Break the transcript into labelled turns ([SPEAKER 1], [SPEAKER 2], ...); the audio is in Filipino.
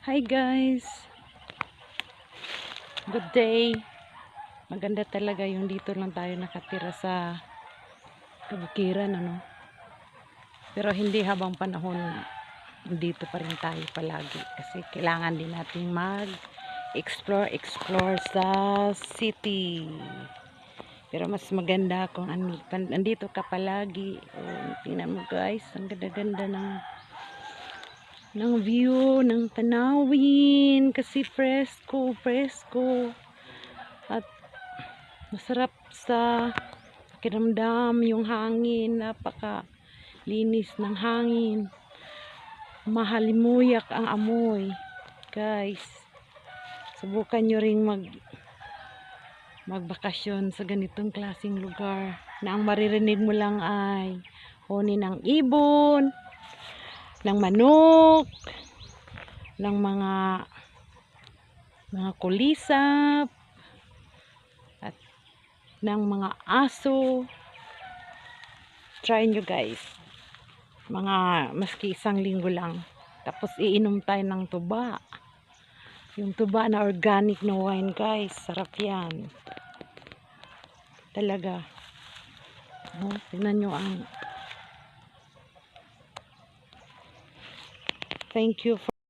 [SPEAKER 1] Hi guys. Good day. Maganda talaga yung dito lang tayo nakatira sa kabukiran ano. Pero hindi habang panahon dito pa rin tayo palagi kasi kailangan din nating mag explore explore sa city. Pero mas maganda kung andito ka palagi. Oh, tingnan mo guys, ang ganda-ganda ng ng view, ng tanawin, kasi fresco, fresco. At masarap sa pakiramdam yung hangin, napaka linis ng hangin. Mahalimuyak ang amoy. Guys, subukan nyo ring mag magbakasyon sa ganitong klaseng lugar na ang maririnig mo lang ay huni ng ibon, ng manok, ng mga mga kulisap, at ng mga aso. Try nyo guys. Mga maski isang linggo lang. Tapos iinom tayo ng tuba. Yung tuba na organic na wine guys. Sarap yan. Talaga. Oh, tingnan nyo ang Thank you for